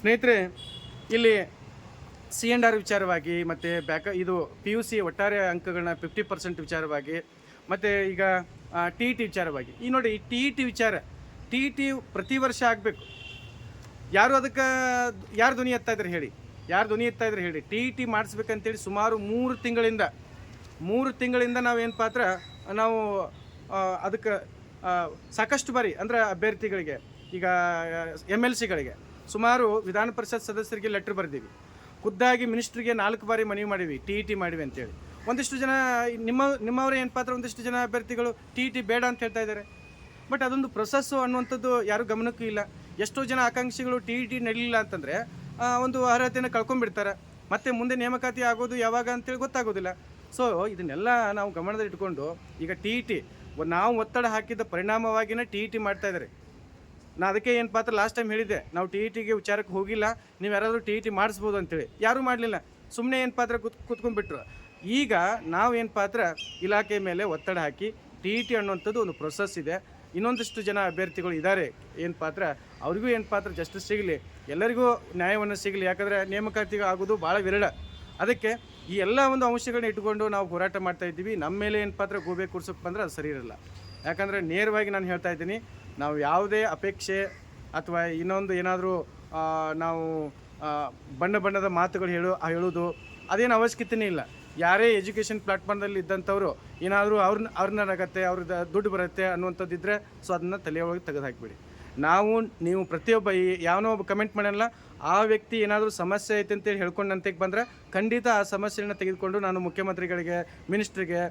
ಸ್ನೇಹಿತರೆ, ಇಲ್ಲಿ ಸಿ ಎಂಡ್ ಆರ್ ವಿಚಾರವಾಗಿ ಮತ್ತು ಬ್ಯಾಕ, ಇದು ಪಿ ಯು ಸಿ ಒಟ್ಟಾರೆ ಅಂಕಗಳನ್ನ ಫಿಫ್ಟಿ ಪರ್ಸೆಂಟ್ ವಿಚಾರವಾಗಿ, ಮತ್ತು ಈಗ ಟಿ ಇ ಟಿ ವಿಚಾರವಾಗಿ ಈ ನೋಡಿ ಟಿ ಇ ಟಿ ವಿಚಾರ ಟಿ ಇ ಟಿ ಪ್ರತಿ ವರ್ಷ ಆಗಬೇಕು. ಯಾರು ಅದಕ್ಕೆ, ಯಾರು ಧ್ವನಿ ಎತ್ತಾ ಇದ್ರೆ ಹೇಳಿ. ಯಾರು ಧ್ವನಿ ಎತ್ತಾ ಇದ್ರೆ ಹೇಳಿ. ಟಿ ಇ ಟಿ ಮಾಡಿಸ್ಬೇಕಂತೇಳಿ ಸುಮಾರು ಮೂರು ತಿಂಗಳಿಂದ ಮೂರು ತಿಂಗಳಿಂದ ನಾವೇನು ಪಾತ್ರ, ನಾವು ಅದಕ್ಕೆ ಸಾಕಷ್ಟು ಬಾರಿ, ಅಂದರೆ ಅಭ್ಯರ್ಥಿಗಳಿಗೆ, ಈಗ ಎಂ ಎಲ್ ಸಿಗಳಿಗೆ ಸುಮಾರು ವಿಧಾನ ಪರಿಷತ್ ಸದಸ್ಯರಿಗೆ ಲೆಟ್ರ್ ಬರೆದೀವಿ. ಖುದ್ದಾಗಿ ಮಿನಿಸ್ಟ್ರಿಗೆ ನಾಲ್ಕು ಬಾರಿ ಮನವಿ ಮಾಡಿವಿ ಟಿ ಇ ಟಿ ಮಾಡಿವಿ ಅಂತೇಳಿ. ಒಂದಿಷ್ಟು ಜನ, ನಿಮ್ಮ, ನಿಮ್ಮವರೇ ಏನು ಪಾತ್ರ, ಒಂದಿಷ್ಟು ಜನ ಅಭ್ಯರ್ಥಿಗಳು ಟಿ ಟಿ ಬೇಡ ಅಂತ ಹೇಳ್ತಾ ಇದ್ದಾರೆ. ಬಟ್ ಅದೊಂದು ಪ್ರೊಸೆಸ್ಸು ಅನ್ನುವಂಥದ್ದು ಯಾರು ಗಮನಕ್ಕೂ ಇಲ್ಲ. ಎಷ್ಟೋ ಜನ ಆಕಾಂಕ್ಷಿಗಳು ಟಿ ಇ ಟಿ ನಡೀಲಿಲ್ಲ ಅಂತಂದರೆ ಒಂದು ಅರ್ಹತೆಯನ್ನು ಕಳ್ಕೊಂಡ್ಬಿಡ್ತಾರೆ. ಮತ್ತೆ ಮುಂದೆ ನೇಮಕಾತಿ ಆಗೋದು ಯಾವಾಗ ಅಂತೇಳಿ ಗೊತ್ತಾಗೋದಿಲ್ಲ. ಸೊ ಇದನ್ನೆಲ್ಲ ನಾವು ಗಮನದಲ್ಲಿ ಇಟ್ಕೊಂಡು, ಈಗ ಟಿ ಇ ಟಿ ನಾವು ಒತ್ತಡ ಹಾಕಿದ ಪರಿಣಾಮವಾಗಿನೇ ಟಿ ಇ ಟಿ ಮಾಡ್ತಾ ಇದ್ದಾರೆ. ನಾ ಅದಕ್ಕೆ ಏನು ಪಾತ್ರ ಲಾಸ್ಟ್ ಟೈಮ್ ಹೇಳಿದ್ದೆ, ನಾವು ಟಿ ಇ ಟಿಗೆ ವಿಚಾರಕ್ಕೆ ಹೋಗಿಲ್ಲ, ನೀವು ಯಾರಾದರೂ ಟಿ ಇ ಟಿ ಮಾಡಿಸ್ಬೋದು ಅಂತೇಳಿ. ಯಾರೂ ಮಾಡಲಿಲ್ಲ. ಸುಮ್ಮನೆ ಏನು ಪಾತ್ರ ಕೂತ್, ಕೂತ್ಕೊಂಡ್ಬಿಟ್ರು. ಈಗ ನಾವು ಏನು ಪಾತ್ರ ಇಲಾಖೆ ಮೇಲೆ ಒತ್ತಡ ಹಾಕಿ ಟಿ ಇ ಟಿ ಅನ್ನುವಂಥದ್ದು ಒಂದು ಪ್ರೊಸೆಸ್ ಇದೆ. ಇನ್ನೊಂದಿಷ್ಟು ಜನ ಅಭ್ಯರ್ಥಿಗಳು ಇದ್ದಾರೆ ಏನು ಪಾತ್ರ? ಅವ್ರಿಗೂ ಏನು ಪಾತ್ರ? ಜಸ್ಟಿಸ್ ಸಿಗಲಿ. ಎಲ್ಲರಿಗೂ ನ್ಯಾಯವನ್ನು ಸಿಗಲಿ. ಯಾಕಂದರೆ ನೇಮಕಾತಿ ಆಗೋದು ಭಾಳ ವಿರಳ. ಅದಕ್ಕೆ ಈ ಎಲ್ಲ ಒಂದು ಅಂಶಗಳನ್ನ ಇಟ್ಕೊಂಡು ನಾವು ಹೋರಾಟ ಮಾಡ್ತಾ ಇದ್ದೀವಿ. ನಮ್ಮ ಮೇಲೆ ಏನು ಪಾತ್ರ? ಗೋಬೆ ಕೂರ್ಸೋಕೆ ಬಂದರೆ ಅದು ಸರಿ ಇರಲ್ಲ. ಯಾಕಂದರೆ ನೇರವಾಗಿ ನಾನು ಹೇಳ್ತಾ ಇದ್ದೀನಿ, ನಾವು ಯಾವುದೇ ಅಪೇಕ್ಷೆ ಅಥವಾ ಇನ್ನೊಂದು ಏನಾದರೂ ನಾವು ಬಣ್ಣ ಬಣ್ಣದ ಮಾತುಗಳು ಹೇಳೋ, ಹೇಳೋದು ಅದೇನು ಅವಶ್ಯಕತೆನೇ ಇಲ್ಲ. ಯಾರೇ ಎಜುಕೇಷನ್ ಪ್ಲಾಟ್ಫಾರ್ಮ್ದಲ್ಲಿ ಇದ್ದಂಥವ್ರು, ಏನಾದರೂ ಅವ್ರನ್ನ ಅವ್ರನ್ನ ನಗತ್ತೆ ಅವ್ರದ್ದು ದುಡ್ಡು ಬರುತ್ತೆ ಅನ್ನುವಂಥದ್ದು ಇದ್ದರೆ ಸೊ ಅದನ್ನು ತಲೆಯೊಳಗೆ ತೆಗೆದು ಹಾಕಿಬಿಡಿ ನಾವು, ನೀವು ಪ್ರತಿಯೊಬ್ಬ ಈ ಯಾವನೋ ಒಬ್ಬ ಕಮೆಂಟ್ ಮಾಡಲ್ಲ ಆ ವ್ಯಕ್ತಿ ಏನಾದರೂ ಸಮಸ್ಯೆ ಐತೆ ಅಂತೇಳಿ ಹೇಳ್ಕೊಂಡು ಬಂದರೆ ಖಂಡಿತ ಆ ಸಮಸ್ಯೆಯನ್ನು ತೆಗೆದುಕೊಂಡು ನಾನು ಮುಖ್ಯಮಂತ್ರಿಗಳಿಗೆ, ಮಿನಿಸ್ಟ್ರಿಗೆ,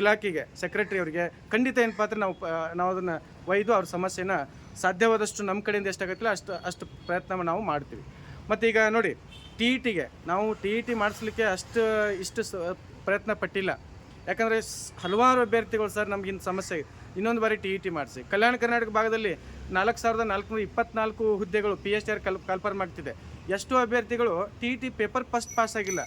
ಇಲಾಖೆಗೆ, ಸೆಕ್ರೆಟರಿ ಅವರಿಗೆ ಖಂಡಿತ ಏನು ಪಾತ್ರ ನಾವು ನಾವು ಅದನ್ನು ಒಯ್ದು ಅವ್ರ ಸಮಸ್ಯೆನ ಸಾಧ್ಯವಾದಷ್ಟು ನಮ್ಮ ಕಡೆಯಿಂದ ಎಷ್ಟಾಗತ್ತಲ್ಲ ಅಷ್ಟು ಅಷ್ಟು ಪ್ರಯತ್ನ ನಾವು ಮಾಡ್ತೀವಿ. ಮತ್ತು ಈಗ ನೋಡಿ, ಟಿ ಇ ಟಿಗೆ ನಾವು ಟಿ ಇ ಟಿ ಮಾಡಿಸ್ಲಿಕ್ಕೆ ಅಷ್ಟು, ಇಷ್ಟು ಪ್ರಯತ್ನ ಪಟ್ಟಿಲ್ಲ. ಯಾಕಂದರೆ ಹಲವಾರು ಅಭ್ಯರ್ಥಿಗಳು ಸರ್ ನಮಗಿನ್ನ ಸಮಸ್ಯೆ ಇನ್ನೊಂದು ಬಾರಿ ಟಿ ಇ ಟಿ ಮಾಡಿಸಿ. ಕಲ್ಯಾಣ ಕರ್ನಾಟಕ ಭಾಗದಲ್ಲಿ ನಾಲ್ಕು ಸಾವಿರದ ನಾಲ್ಕುನೂರ ಇಪ್ಪತ್ನಾಲ್ಕು ಹುದ್ದೆಗಳು ಪಿ ಎಚ್ ಆರ್ ಕಲ್, ಕಲ್ಪರ್ ಮಾಡ್ತಿದೆ. ಎಷ್ಟೋ ಅಭ್ಯರ್ಥಿಗಳು T E T paper first pass ಆಗಿಲ್ಲ.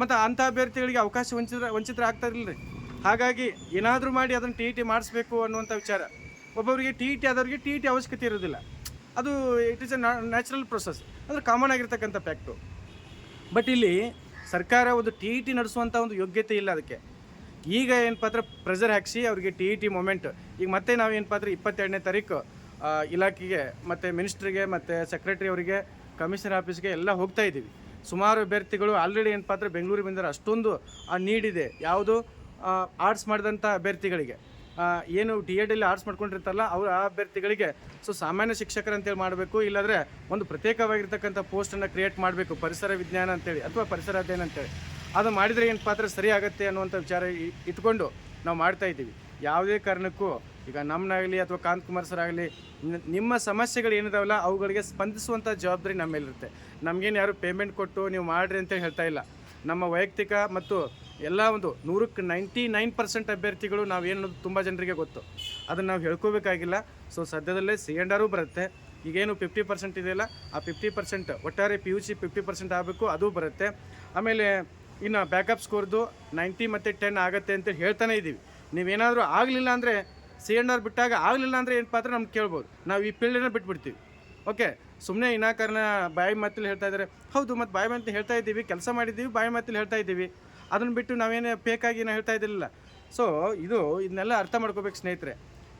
ಮತ್ತು ಅಂಥ ಅಭ್ಯರ್ಥಿಗಳಿಗೆ ಅವಕಾಶ ವಂಚಿತ ವಂಚಿತರ ಆಗ್ತಾ ಇರಲಿಲ್ಲ ರೀ. ಹಾಗಾಗಿ ಏನಾದರೂ ಮಾಡಿ ಅದನ್ನು ಟಿ ಇ ಟಿ ಮಾಡಿಸ್ಬೇಕು ಅನ್ನುವಂಥ ವಿಚಾರ. ಒಬ್ಬೊಬ್ಬರಿಗೆ ಟಿ ಇ ಟಿ ಆದವ್ರಿಗೆ ಟಿ ಇ ಟಿ ಅವಶ್ಯಕತೆ ಇರೋದಿಲ್ಲ ಅದು it is a natural process ಅಂದರೆ ಕಾಮನ್ ಆಗಿರ್ತಕ್ಕಂಥ ಫ್ಯಾಕ್ಟು ಬಟ್ ಇಲ್ಲಿ ಸರ್ಕಾರ ಒಂದು ಟಿ ಇ ಟಿ ನಡೆಸುವಂಥ ಒಂದು ಯೋಗ್ಯತೆ ಇಲ್ಲ ಅದಕ್ಕೆ. ಈಗ ಏನು ಪಾತ್ರ ಪ್ರೆಷರ್ ಹಾಕಿಸಿ ಅವರಿಗೆ ಟಿ ಇ ಟಿ ಮೊಮೆಂಟ್ ಈಗ ಮತ್ತೆ ನಾವು ಏನು ಪಾತ್ರ ಇಪ್ಪತ್ತೆರಡನೇ ತಾರೀಕು ಇಲಾಖೆಗೆ ಮತ್ತು ಮಿನಿಸ್ಟ್ರಿಗೆ ಮತ್ತು ಸೆಕ್ರೆಟರಿ ಅವರಿಗೆ ಕಮಿಷನರ್ ಆಫೀಸ್ಗೆ ಎಲ್ಲ ಹೋಗ್ತಾ ಇದ್ದೀವಿ. ಸುಮಾರು ಅಭ್ಯರ್ಥಿಗಳು ಆಲ್ರೆಡಿ ಏನಪ್ಪ ಪಾತ್ರ ಬೆಂಗಳೂರಿಗೆ ಬಂದರೆ ಅಷ್ಟೊಂದು ಆ ನೀಡಿದೆ ಯಾವುದು? ಆರ್ಟ್ಸ್ ಮಾಡಿದಂಥ ಅಭ್ಯರ್ಥಿಗಳಿಗೆ. ಏನು ಡಿ ಎಡಲ್ಲಿ ಆರ್ಟ್ಸ್ ಮಾಡ್ಕೊಂಡಿರ್ತಾರಲ್ಲ, ಅವರ ಅಭ್ಯರ್ಥಿಗಳಿಗೆ ಸೊ ಸಾಮಾನ್ಯ ಶಿಕ್ಷಕರು ಅಂತೇಳಿ ಮಾಡಬೇಕು, ಇಲ್ಲಾಂದರೆ ಒಂದು ಪ್ರತ್ಯೇಕವಾಗಿರ್ತಕ್ಕಂಥ ಪೋಸ್ಟನ್ನು ಕ್ರಿಯೇಟ್ ಮಾಡಬೇಕು, ಪರಿಸರ ವಿಜ್ಞಾನ ಅಂತೇಳಿ, ಅಥವಾ ಪರಿಸರ ಅಧ್ಯಯನ ಅಂತೇಳಿ. ಅದು ಮಾಡಿದರೆ ಏನು ಪಾತ್ರ ಸರಿ ಆಗುತ್ತೆ ಅನ್ನುವಂಥ ವಿಚಾರ ಇಟ್ಕೊಂಡು ನಾವು ಮಾಡ್ತಾ ಇದ್ದೀವಿ. ಯಾವುದೇ ಕಾರಣಕ್ಕೂ, ಈಗ ನಮ್ಮನಾಗಲಿ ಅಥವಾ ಕಾಂತ್ ಕುಮಾರ್ ಸರ್ ಆಗಲಿ ನಿಮ್ಮ ಸಮಸ್ಯೆಗಳು ಏನಿದಾವಲ್ಲ, ಅವುಗಳಿಗೆ ಸ್ಪಂದಿಸುವಂಥ ಜವಾಬ್ದಾರಿ ನಮ್ಮ ಮೇಲಿರುತ್ತೆ ನಮಗೇನು ಯಾರು ಪೇಮೆಂಟ್ ಕೊಟ್ಟು ನೀವು ಮಾಡಿರಿ ಅಂತೇಳಿ ಹೇಳ್ತಾ ಇಲ್ಲ. ನಮ್ಮ ವೈಯಕ್ತಿಕ ಮತ್ತು ಎಲ್ಲ ಒಂದು ನೂರಕ್ಕೆ ನೈಂಟಿ ನೈನ್ ಪರ್ಸೆಂಟ್ ಅಭ್ಯರ್ಥಿಗಳು ನಾವೇನು ತುಂಬ ಜನರಿಗೆ ಗೊತ್ತು. ಅದನ್ನು ನಾವು ಹೇಳ್ಕೋಬೇಕಾಗಿಲ್ಲ. ಸೊ ಸದ್ಯದಲ್ಲೇ ಸಿ ಎಂಡ್ ಆರು ಬರುತ್ತೆ. ಈಗೇನು ಫಿಫ್ಟಿ ಪರ್ಸೆಂಟ್ ಇದೆಯಲ್ಲ, ಆ ಫಿಫ್ಟಿ ಪರ್ಸೆಂಟ್ ಒಟ್ಟಾರೆ P U C fifty percent ಆಗಬೇಕು, ಅದು ಬರುತ್ತೆ. ಆಮೇಲೆ ಇನ್ನು ಬ್ಯಾಕಪ್ ಸ್ಕೋರ್ದು ನೈಂಟಿ ಮತ್ತು ಟೆನ್ ಆಗುತ್ತೆ ಅಂತ ಹೇಳ್ತಾನೆ ಇದ್ದೀವಿ ನೀವೇನಾದರೂ ಆಗಲಿಲ್ಲ ಅಂದರೆ ಸಿ ಎಂಡ್ ಆರ್ ಬಿಟ್ಟಾಗ ಆಗಲಿಲ್ಲ ಅಂದರೆ ಏನು ಪಾತ್ರ ನಮ್ಗೆ ಕೇಳ್ಬೋದು. ನಾವು ಈ ಫೀಲ್ಡನ್ನು ಬಿಟ್ಬಿಡ್ತೀವಿ. ಓಕೆ ಸುಮ್ಮನೆ ವಿನಾಕಾರಣ ಬಾಯಿ ಮಾತಲ್ಲಿ ಹೇಳ್ತಾ ಇದ್ದಾರೆ ಹೌದು, ಮತ್ತು ಬಾಯಿ ಮಾತಲ್ಲಿ ಹೇಳ್ತಾ ಇದ್ದೀವಿ, ಕೆಲಸ ಮಾಡಿದ್ದೀವಿ, ಬಾಯಿ ಮಾತಲ್ಲಿ ಹೇಳ್ತಾ ಇದ್ದೀವಿ. ಅದನ್ನು ಬಿಟ್ಟು ನಾವೇನೇ ಫೇಕಾಗಿ ನಾವು ಹೇಳ್ತಾ ಇದ್ದಿಲ್ಲ ಸೊ ಇದು ಇದನ್ನೆಲ್ಲ ಅರ್ಥ ಮಾಡ್ಕೋಬೇಕು ಸ್ನೇಹಿತರೆ.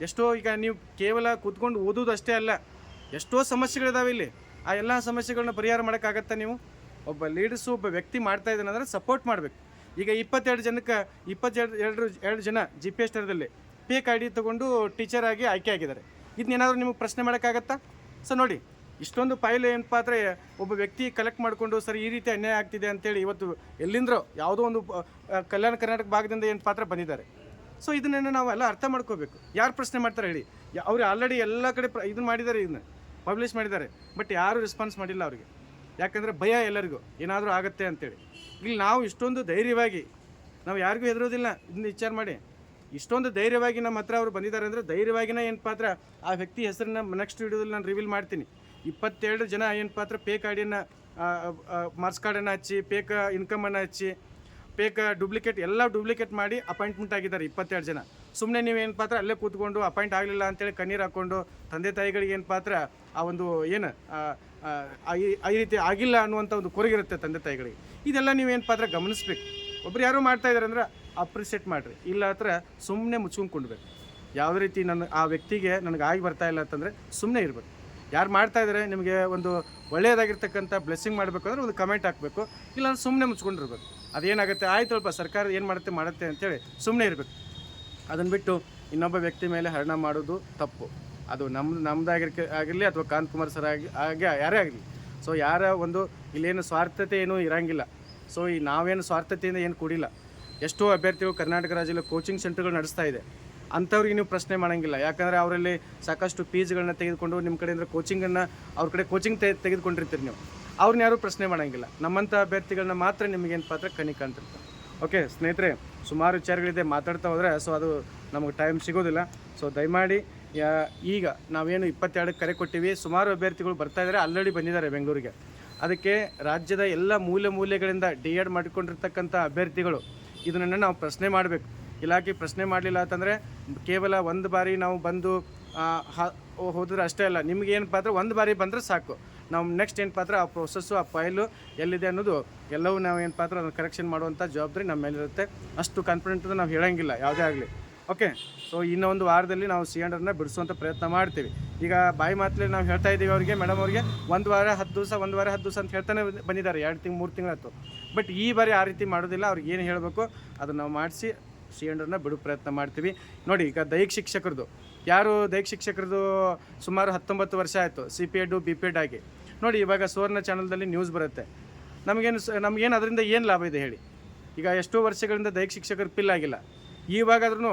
ಎಷ್ಟೋ ಈಗ ನೀವು ಕೇವಲ ಕೂತ್ಕೊಂಡು ಓದೋದು ಅಷ್ಟೇ ಅಲ್ಲ, ಎಷ್ಟೋ ಸಮಸ್ಯೆಗಳಿದಾವೆ ಇಲ್ಲಿ. ಆ ಎಲ್ಲ ಸಮಸ್ಯೆಗಳನ್ನ ಪರಿಹಾರ ಮಾಡೋಕ್ಕಾಗತ್ತಾ ನೀವು? ಒಬ್ಬ ಲೀಡರ್ಸು ಒಬ್ಬ ವ್ಯಕ್ತಿ ಮಾಡ್ತಾ ಇದ್ದಾನೆ ಸಪೋರ್ಟ್ ಮಾಡಬೇಕು. ಈಗ ಇಪ್ಪತ್ತೆರಡು ಜನಕ್ಕೆ, ಇಪ್ಪತ್ತೆರಡು, ಎರಡು ಎರಡು ಜನ ಜಿ ಪಿ ಎಸ್ ಟರ್ದಲ್ಲಿ ಪೇಕ್ ಐ ಡಿ ತೊಗೊಂಡು ಟೀಚರ್ ಆಗಿ ಆಯ್ಕೆ ಆಗಿದ್ದಾರೆ. ಇದನ್ನೇನಾದರೂ ನಿಮಗೆ ಪ್ರಶ್ನೆ ಮಾಡೋಕ್ಕಾಗತ್ತಾ? ಸೊ ನೋಡಿ ಇಷ್ಟೊಂದು ಫೈಲ್ ಏನಪ್ಪ ಅಂದರೆ ಒಬ್ಬ ವ್ಯಕ್ತಿ ಕಲೆಕ್ಟ್ ಮಾಡಿಕೊಂಡು ಸರ್ ಈ ರೀತಿ ಅನ್ಯಾಯ ಆಗ್ತಿದೆ ಅಂತೇಳಿ ಇವತ್ತು ಎಲ್ಲಿಂದ್ರೋ ಯಾವುದೋ ಒಂದು ಕಲ್ಯಾಣ ಕರ್ನಾಟಕ ಭಾಗದಿಂದ ಏನು ಪಾತ್ರ ಬಂದಿದ್ದಾರೆ. ಸೊ ಇದನ್ನೇ ನಾವೆಲ್ಲ ಅರ್ಥ ಮಾಡ್ಕೋಬೇಕು. ಯಾರು ಪ್ರಶ್ನೆ ಮಾಡ್ತಾರೆ ಹೇಳಿ. ಅವ್ರು ಆಲ್ರೆಡಿ ಎಲ್ಲ ಕಡೆ ಪ್ರ ಇದನ್ನು ಮಾಡಿದ್ದಾರೆ ಇದನ್ನ ಪಬ್ಲಿಷ್ ಮಾಡಿದ್ದಾರೆ. ಬಟ್ ಯಾರೂ ರೆಸ್ಪಾನ್ಸ್ ಮಾಡಿಲ್ಲ ಅವರಿಗೆ. ಯಾಕಂದರೆ ಭಯ ಎಲ್ಲರಿಗೂ. ಏನಾದರೂ ಆಗುತ್ತೆ ಅಂತೇಳಿ. ಇಲ್ಲಿ ನಾವು ಇಷ್ಟೊಂದು ಧೈರ್ಯವಾಗಿ, ನಾವು ಯಾರಿಗೂ ಹೆದರೋದಿಲ್ಲ. ಇದನ್ನ ವಿಚಾರ ಮಾಡಿ. ಇಷ್ಟೊಂದು ಧೈರ್ಯವಾಗಿ ನಮ್ಮ ಹತ್ರ ಅವರು ಬಂದಿದ್ದಾರೆ ಅಂದರೆ ಧೈರ್ಯವಾಗಿನ ಏನು ಪಾತ್ರ ಆ ವ್ಯಕ್ತಿ ಹೆಸರನ್ನ ನೆಕ್ಸ್ಟ್ ವಿಡಿಯೋದಲ್ಲಿ ನಾನು ರಿವೀಲ್ ಮಾಡ್ತೀನಿ. ಇಪ್ಪತ್ತೆರಡು ಜನ ಏನು ಪಾತ್ರ ಪೇಕ್ ಐಡಿಯನ್ನು ಮಾರ್ಕ್ಸ್ ಕಾರ್ಡನ್ನು ಹಚ್ಚಿ ಪೇಕ್ ಇನ್ಕಮನ್ನು ಹಚ್ಚಿ ಪೇಕ ಡೂಪ್ಲಿಕೇಟ್ ಎಲ್ಲ ಡೂಪ್ಲಿಕೇಟ್ ಮಾಡಿ ಅಪಾಯಿಂಟ್ಮೆಂಟ್ ಆಗಿದ್ದಾರೆ ಇಪ್ಪತ್ತೆರಡು ಜನ. ಸುಮ್ಮನೆ ನೀವೇನು ಪಾತ್ರ ಅಲ್ಲೇ ಕೂತ್ಕೊಂಡು ಅಪಾಯಿಂಟ್ ಆಗಲಿಲ್ಲ ಅಂತೇಳಿ ಕಣ್ಣೀರು ಹಾಕ್ಕೊಂಡು ತಂದೆ ತಾಯಿಗಳಿಗೆ ಏನು ಪಾತ್ರ ಆ ಒಂದು ಏನು ಈ- ರೀತಿ ಆಗಿಲ್ಲ ಅನ್ನುವಂಥ ಒಂದು ಕೊರಗಿರುತ್ತೆ ತಂದೆ ತಾಯಿಗಳಿಗೆ. ಇದೆಲ್ಲ ನೀವೇನು ಪಾತ್ರ ಗಮನಿಸ್ಬೇಕು. ಒಬ್ರು ಯಾರೋ ಮಾಡ್ತಾ ಇದ್ದಾರೆ ಅಂದ್ರೆ ಅಪ್ರಿಸಿಯೇಟ್ ಮಾಡಿರಿ. ಇಲ್ಲ ಹತ್ರ ಸುಮ್ಮನೆ ಮುಚ್ಕೊಂಡು ಯಾವ ರೀತಿ ನನ್ನ, ಆ ವ್ಯಕ್ತಿಗೆ ನನಗೆ ಆಗಿ ಬರ್ತಾ ಇಲ್ಲ ಅಂತಂದರೆ ಸುಮ್ಮನೆ ಇರಬೇಕು. ಯಾರು ಮಾಡ್ತಾ ಇದ್ದಾರೆ ನಿಮಗೆ ಒಂದು ಒಳ್ಳೆಯದಾಗಿರ್ತಕ್ಕಂಥ ಬ್ಲೆಸ್ಸಿಂಗ್ ಮಾಡಬೇಕಂದ್ರೆ ಒಂದು ಕಮೆಂಟ್ ಹಾಕಬೇಕು. ಇಲ್ಲ ಸುಮ್ಮನೆ ಮುಚ್ಕೊಂಡಿರ್ಬೇಕು. ಅದೇನಾಗುತ್ತೆ ಆಯ್ತಲ್ಪ ಸರ್ಕಾರ ಏನು ಮಾಡುತ್ತೆ ಮಾಡುತ್ತೆ ಅಂತೇಳಿ ಸುಮ್ಮನೆ ಇರಬೇಕು. ಅದನ್ನು ಬಿಟ್ಟು ಇನ್ನೊಬ್ಬ ವ್ಯಕ್ತಿ ಮೇಲೆ ಹರಣ ಮಾಡೋದು ತಪ್ಪು. ಅದು ನಮ್ಮ ನಮ್ಮದಾಗಿರ್ಕೆ ಆಗಿರಲಿ ಅಥವಾ ಕಾಂತ್ ಕುಮಾರ್ ಸರ್ ಆಗಿ ಆಗಿ, ಯಾರೇ ಆಗಲಿ ಸೊ ಯಾರ ಒಂದು ಇಲ್ಲೇನು ಸ್ವಾರ್ಥತೆ ಏನೂ ಇರೋಂಗಿಲ್ಲ. ಸೊ ಈ ನಾವೇನು ಸ್ವಾರ್ಥತೆಯಿಂದ ಏನು ಕೂಡಿಲ್ಲ. ಎಷ್ಟೋ ಅಭ್ಯರ್ಥಿಗಳು ಕರ್ನಾಟಕ ರಾಜ್ಯದಲ್ಲಿ ಕೋಚಿಂಗ್ ಸೆಂಟರ್ಗಳು ನಡೆಸ್ತಾ ಇದೆ. ಅಂಥವ್ರಿಗೆ ನೀವು ಪ್ರಶ್ನೆ ಮಾಡೋಂಗಿಲ್ಲ. ಯಾಕಂದರೆ ಅವರಲ್ಲಿ ಸಾಕಷ್ಟು ಫೀಸ್ಗಳನ್ನ ತೆಗೆದುಕೊಂಡು ನಿಮ್ಮ ಕಡೆಯಿಂದ ಕೋಚಿಂಗನ್ನು ಅವ್ರ ಕಡೆ ಕೋಚಿಂಗ್ ತೆಗೆದುಕೊಂಡಿರ್ತೀರಿ ನೀವು. ಅವ್ರನ್ನ ಯಾರೂ ಪ್ರಶ್ನೆ ಮಾಡೋಂಗಿಲ್ಲ. ನಮ್ಮಂಥ ಅಭ್ಯರ್ಥಿಗಳನ್ನ ಮಾತ್ರ ನಿಮಗೇನು ಪಾತ್ರ ಕಣಿ ಕಾಣ್ತಿರ್ತಾರೆ ಓಕೆ ಸ್ನೇಹಿತರೆ, ಸುಮಾರು ವಿಚಾರಗಳಿದೆ ಮಾತಾಡ್ತಾ ಹೋದರೆ ಸೊ ಅದು ನಮಗೆ ಟೈಮ್ ಸಿಗೋದಿಲ್ಲ. ಸೊ ದಯಮಾಡಿ ಈಗ ನಾವೇನು ಇಪ್ಪತ್ತೆರಡಕ್ಕೆ ಕರೆ ಕೊಟ್ಟಿವಿ. ಸುಮಾರು ಅಭ್ಯರ್ಥಿಗಳು ಬರ್ತಾ ಇದ್ದಾರೆ ಆಲ್ರೆಡಿ ಬಂದಿದ್ದಾರೆ ಬೆಂಗಳೂರಿಗೆ. ಅದಕ್ಕೆ ರಾಜ್ಯದ ಎಲ್ಲ ಮೂಲೆ ಮೂಲೆಗಳಿಂದ ಡಿ ಎಡ್ ಮಾಡಿಕೊಂಡಿರ್ತಕ್ಕಂಥ ಅಭ್ಯರ್ಥಿಗಳು, ಇದನ್ನು ನಾವು ಪ್ರಶ್ನೆ ಮಾಡಬೇಕು. ಇಲಾಖೆ ಪ್ರಶ್ನೆ ಮಾಡಲಿಲ್ಲ ಅಂತಂದರೆ ಕೇವಲ ಒಂದು ಬಾರಿ ನಾವು ಬಂದು ಹೋದರೆ ಅಷ್ಟೇ ಅಲ್ಲ, ನಿಮ್ಗೆ ಏನಪ್ಪ ಒಂದು ಬಾರಿ ಬಂದರೆ ಸಾಕು. ನಾವು ನೆಕ್ಸ್ಟ್ ಏನಪ್ಪ ಅಂದ್ರೆ ಆ ಪ್ರೊಸೆಸ್ಸು ಆ ಫೈಲು ಎಲ್ಲಿದೆ ಅನ್ನೋದು ಎಲ್ಲವೂ ನಾವು ಏನಪ್ಪ ಅಂದ್ರೆ ಅದನ್ನು ಕರೆಕ್ಷನ್ ಮಾಡುವಂಥ ಜವಾಬ್ದಾರಿ ನಮ್ಮ ಮೇಲಿರುತ್ತೆ ಅಷ್ಟು ಕಾನ್ಫಿಡೆಂಟ್ ನಾವು ಹೇಳೋಂಗಿಲ್ಲ, ಯಾವುದೇ ಆಗಲಿ. ಓಕೆ ಸೊ ಇನ್ನೊಂದು ವಾರದಲ್ಲಿ ನಾವು ಸಿಲಿಂಡರ್ನ ಬಿಡಿಸುವಂಥ ಪ್ರಯತ್ನ ಮಾಡ್ತೀವಿ. ಈಗ ಬಾಯಿ ಮಾತಲ್ಲಿ ನಾವು ಹೇಳ್ತಾ ಇದ್ದೀವಿ ಅವರಿಗೆ ಮೇಡಮ್ ಅವ್ರಿಗೆ, ಒಂದು ವಾರ ಹತ್ತು ದಿವಸ, ಒಂದು ವಾರ ಹತ್ತು ದಿವಸ ಅಂತ ಹೇಳ್ತಾನೆ ಬಂದಿದ್ದಾರೆ, ಎರಡು ತಿಂಗಳು ಮೂರು ತಿಂಗಳಾಯ್ತು. ಬಟ್ ಈ ಬಾರಿ ಆ ರೀತಿ ಮಾಡೋದಿಲ್ಲ, ಅವ್ರಿಗೆ ಏನು ಹೇಳಬೇಕು, ಅದನ್ನು ನಾವು ಮಾಡಿಸಿ ಸಿಲಿಂಡರ್ನ ಬಿಡೋ ಪ್ರಯತ್ನ ಮಾಡ್ತೀವಿ. ನೋಡಿ, ಈಗ ದೈಹಿಕ ಶಿಕ್ಷಕರದು. ಯಾರು ದೈಹಿಕ ಶಿಕ್ಷಕರದು ಸುಮಾರು ಹತ್ತೊಂಬತ್ತು ವರ್ಷ ಆಯಿತು C P Ed B P Ed ಆಗಿ. ನೋಡಿ, ಇವಾಗ ಸುವರ್ಣ ಚಾನಲ್ದಲ್ಲಿ ನ್ಯೂಸ್ ಬರುತ್ತೆ. ನಮಗೇನು ಸ, ನಮಗೇನು ಅದರಿಂದ ಏನು ಲಾಭ ಇದೆ ಹೇಳಿ. ಈಗ ಎಷ್ಟೋ ವರ್ಷಗಳಿಂದ ದೈಹಿಕ ಶಿಕ್ಷಕರು ಪಿಲ್ ಆಗಿಲ್ಲ. ಇವಾಗಾದ್ರೂ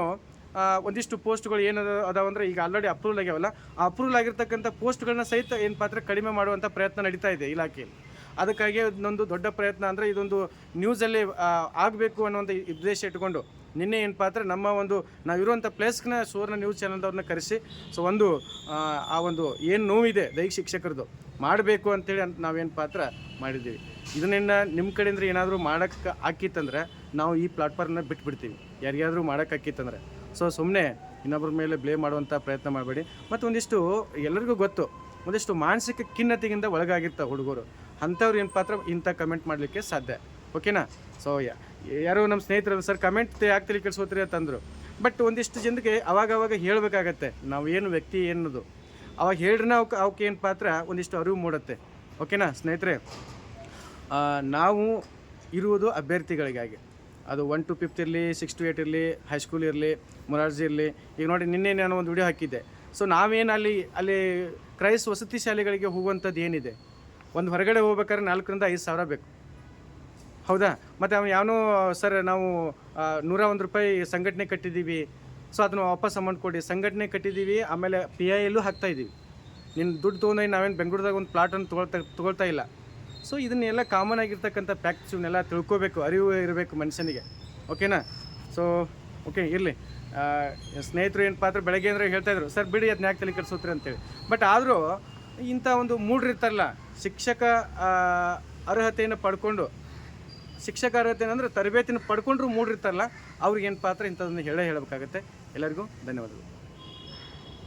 ಒಂದಿಷ್ಟು ಪೋಸ್ಟ್ಗಳು ಏನು ಅದಾವ ಅಂದರೆ ಈಗ ಆಲ್ರೆಡಿ ಅಪ್ರೂವಲ್ ಆಗ್ಯಾವಲ್ಲ, ಆ ಅಪ್ರೂವಲ್ ಆಗಿರ್ತಕ್ಕಂಥ ಪೋಸ್ಟ್ಗಳನ್ನ ಸಹಿತ ಏನು ಪಾತ್ರ ಕಡಿಮೆ ಮಾಡುವಂಥ ಪ್ರಯತ್ನ ನಡೀತಾ ಇದೆ ಇಲಾಖೆಯಲ್ಲಿ. ಅದಕ್ಕಾಗಿ ಇದೊಂದು ದೊಡ್ಡ ಪ್ರಯತ್ನ ಅಂದರೆ ಇದೊಂದು ನ್ಯೂಸಲ್ಲಿ ಆಗಬೇಕು ಅನ್ನೋಂಥ ಉದ್ದೇಶ ಇಟ್ಕೊಂಡು ನಿನ್ನೆ ಏನಪ್ಪ ಅಂದರೆ ನಮ್ಮ ಒಂದು ನಾವಿರುವಂಥ ಪ್ಲೇಸ್ನ ಸುವರ್ಣ ನ್ಯೂಸ್ ಚಾನಲ್ದವ್ರನ್ನ ಕರೆಸಿ ಸೊ ಒಂದು ಆ, ಒಂದು ಏನು ನೋವಿದೆ ದೈಹಿಕ ಶಿಕ್ಷಕರದು ಮಾಡಬೇಕು ಅಂತೇಳಿ ಅಂತ ನಾವೇನು ಪಾತ್ರ ಮಾಡಿದ್ದೀವಿ. ಇದನ್ನ ನಿಮ್ಮ ಕಡೆಯಿಂದ ಏನಾದರೂ ಮಾಡೋಕ್ಕೆ ಹಾಕಿತ್ತಂದ್ರೆ ನಾವು ಈ ಪ್ಲಾಟ್ಫಾರ್ಮ್ನ ಬಿಟ್ಬಿಡ್ತೀವಿ. ಯಾರಿಗಾದರೂ ಮಾಡೋಕ್ಕೆ ಹಾಕಿತ್ತಂದ್ರೆ. ಸೊ ಸುಮ್ಮನೆ ಇನ್ನೊಬ್ಬರ ಮೇಲೆ ಬ್ಲೇಮ್ ಮಾಡುವಂಥ ಪ್ರಯತ್ನ ಮಾಡಬೇಡಿ. ಮತ್ತು ಒಂದಿಷ್ಟು ಎಲ್ಲರಿಗೂ ಗೊತ್ತು ಒಂದಿಷ್ಟು ಮಾನಸಿಕ ಖಿನ್ನತೆಯಿಂದ ಒಳಗಾಗಿರ್ತಾವೆ ಹುಡುಗರು ಅಂಥವ್ರು ಏನು ಪಾತ್ರ ಇಂಥ ಕಮೆಂಟ್ ಮಾಡಲಿಕ್ಕೆ ಸಾಧ್ಯ. ಓಕೆನಾ ಸೊ ಯಾರೋ ನಮ್ಮ ಸ್ನೇಹಿತರು ಸರ್ ಕಮೆಂಟ್ ಯಾಕೆ ತಲೆ ಅಂತಂದರು. ಬಟ್ ಒಂದಿಷ್ಟು ಜನಕ್ಕೆ ಅವಾಗ ಅವಾಗ ಹೇಳಬೇಕಾಗತ್ತೆ, ನಾವು ಏನು ವ್ಯಕ್ತಿ ಏನದು ಅವಾಗ ಹೇಳ್ರೆ ಅವಕ್ಕೆ ಅವಕ್ಕೆ ಏನು ಪಾತ್ರ, ಒಂದಿಷ್ಟು ಅರಿವು ಮೂಡುತ್ತೆ. ಓಕೆನಾ ಸ್ನೇಹಿತರೆ? ನಾವು ಇರುವುದು ಅಭ್ಯರ್ಥಿಗಳಿಗಾಗಿ. ಅದು ಒನ್ ಟು ಫಿಫ್ತ್ ಇರಲಿ ಸಿಕ್ಸ್ ಟು ಏಯ್ಟ್ ಇರಲಿ ಹೈಸ್ಕೂಲ್ ಇರಲಿ ಮೊರಾರ್ಜಿ ಇರಲಿ. ಈಗ ನೋಡಿ, ನಿನ್ನೆ ನಾನು ಒಂದು ವಿಡಿಯೋ ಹಾಕಿದ್ದೆ. ಸೊ ನಾವೇನು ಅಲ್ಲಿ ಅಲ್ಲಿ ಕ್ರೈಸ್ ವಸತಿ ಶಾಲೆಗಳಿಗೆ ಹೋಗುವಂಥದ್ದು ಏನಿದೆ? ಒಂದು ಹೊರಗಡೆ ಹೋಗ್ಬೇಕಾದ್ರೆ ನಾಲ್ಕರಿಂದ ಐದು ಸಾವಿರ ಬೇಕು. ಹೌದಾ? ಮತ್ತು ಅವ್ನು ಯಾವನೋ, ಸರ್, ನಾವು ನೂರ ಒಂದು ರೂಪಾಯಿ ಸಂಘಟನೆ ಕಟ್ಟಿದ್ದೀವಿ. ಸೊ ಅದನ್ನು ವಾಪಸ್ ಅಮೌಂಟ್ ಕೊಡಿ. ಸಂಘಟನೆ ಕಟ್ಟಿದ್ದೀವಿ, ಆಮೇಲೆ ಪಿ ಐ ಎಲ್ಲೂ ಹಾಕ್ತಾಯಿದ್ದೀವಿ ನಿನ್ನ ದುಡ್ಡು ತೊಗೊಂಡು ನಾವೇನು ಬೆಂಗಳೂರದಾಗ ಒಂದು ಪ್ಲಾಟನ್ನು ತೊಗೊಳ್ತಾ ತೊಗೊಳ್ತಾ ಇಲ್ಲ. ಸೊ ಇದನ್ನೆಲ್ಲ ಕಾಮನ್ ಆಗಿರ್ತಕ್ಕಂಥ ಫ್ಯಾಕ್ಟ್ಸ್ ಇವನ್ನೆಲ್ಲ ತಿಳ್ಕೊಬೇಕು. ಅರಿವು ಇರಬೇಕು ಮನುಷ್ಯನಿಗೆ. ಓಕೆನಾ ಸೊ ಓಕೆ ಇರಲಿ. ಸ್ನೇಹಿತರು ಏನು ಪಾತ್ರ ಬೆಳಗ್ಗೆ ಅಂದರೆ ಹೇಳ್ತಾಯಿದ್ರು ಸರ್, ಬಿಡಿ ಅದನ್ನ ಯಾಕೆ ತಲೆ ಕೆಡಿಸೋತ್ರಿ? ಅಂತೇಳಿ. ಬಟ್ ಆದರೂ ಇಂಥ ಒಂದು ಮೂಡ್ರಿರ್ತಾರಲ್ಲ, ಶಿಕ್ಷಕ ಅರ್ಹತೆಯನ್ನು ಪಡ್ಕೊಂಡು ಶಿಕ್ಷಕ ಅರ್ಹತೆ ತರಬೇತಿನ ಪಡ್ಕೊಂಡ್ರು ಮೂಡಿರ್ತಾರಲ್ಲ ಅವ್ರಿಗೆ ಏನು ಪಾತ್ರ ಇಂಥದ್ದನ್ನು ಹೇಳೇ ಹೇಳಬೇಕಾಗತ್ತೆ. ಎಲ್ಲರಿಗೂ ಧನ್ಯವಾದಗಳು.